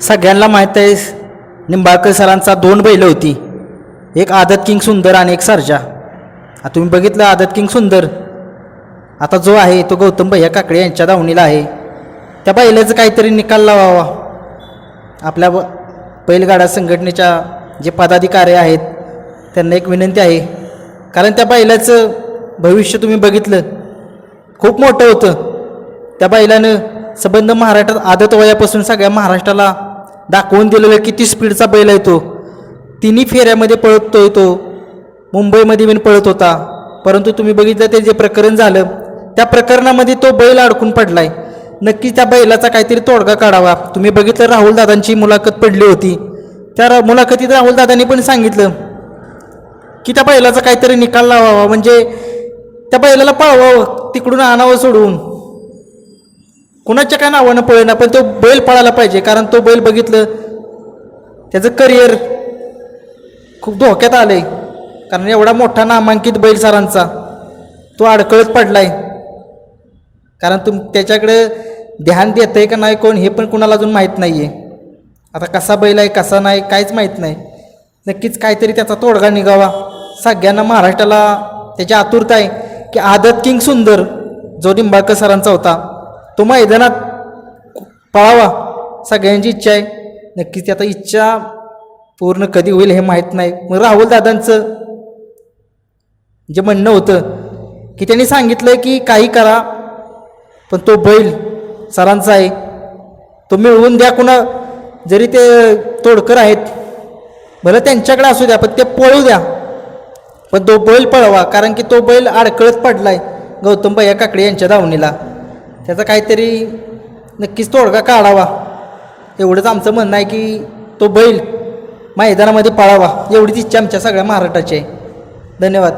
सगळ्यांना माहीत आहे निंबाळकर सरांचा दोन बैल होती. एक आदत किंग सुंदर आणि एक सर्जा. आता तुम्ही बघितलं आदत किंग सुंदर? आता जो आहे तो गौतम भैया काकडे यांच्या दावणीला आहे. त्या बैलाचं काहीतरी निकाल लावावा. आपल्या बैलगाडा संघटनेच्या जे पदाधिकारी आहेत त्यांना एक विनंती आहे. कारण त्या बैलाचं भविष्य तुम्ही बघितलं. खूप मोठं होतं. त्या बैलानं संबंध महाराष्ट्रात आदत वयापासून सगळ्या महाराष्ट्राला दाखवून दिलेलं किती स्पीडचा बैल आहे तो. तिन्ही फेऱ्यामध्ये पळतोय तो. मुंबईमध्ये पण पळत होता. परंतु तुम्ही बघितलं ते जे प्रकरण झालं त्या प्रकरणामध्ये तो बैल अडकून पडलाय. नक्की त्या बैलाचा काहीतरी तोडगा काढावा. तुम्ही बघितलं राहुल दादांची मुलाखत पडली होती. त्या मुलाखतीत राहुल दादांनी पण सांगितलं की त्या बैलाचा काहीतरी निकाल लावावा. म्हणजे त्या बैलाला पळवावं तिकडून आणावं सोडवून कुणाच्या काय नावानं पळेना पण तो बैल पळायला पाहिजे कारण तो बैल बघितलं त्याचं करिअर खूप धोक्यात आलं आहे कारण एवढा मोठा नामांकित बैल सरांचा तो अडकळत पडलाय. कारण तुम त्याच्याकडे ध्यान देत आहे का नाही कोण हे पण कुणाला अजून माहीत नाही आहे आता कसा बैल आहे कसा नाही काहीच माहीत नाही. नक्कीच काहीतरी त्याचा तोडगा निघावा. सगळ्यांना महाराष्ट्राला त्याची आतुरता आहे की आदत किंग सुंदर जो निंबाळकर सरांचा होता. तो मैदानात पळावा. सगळ्यांची इच्छा आहे. नक्कीच ती आता इच्छा पूर्ण कधी होईल हे माहीत नाही. मग राहुल दादांचं जे म्हणणं होतं की त्यांनी सांगितलं की काही करा पण तो बैल सरांचा आहे. तो मिळवून द्या कुणा जरी ते तोडकर आहेत. भलं त्यांच्याकडे असू द्या पण ते पळू द्या. पण तो बैल पळवा कारण की तो बैल अडकळत पडलाय. गौतम भैया काकडे यांच्या धावणीला. त्याचा काहीतरी नक्कीच तोडगा काढावा. एवढंच आमचं म्हणणं आहे की तो बैल मैदानामध्ये पळावा. एवढीच इच्छा आमच्या सगळ्या महाराष्ट्राची आहे. धन्यवाद.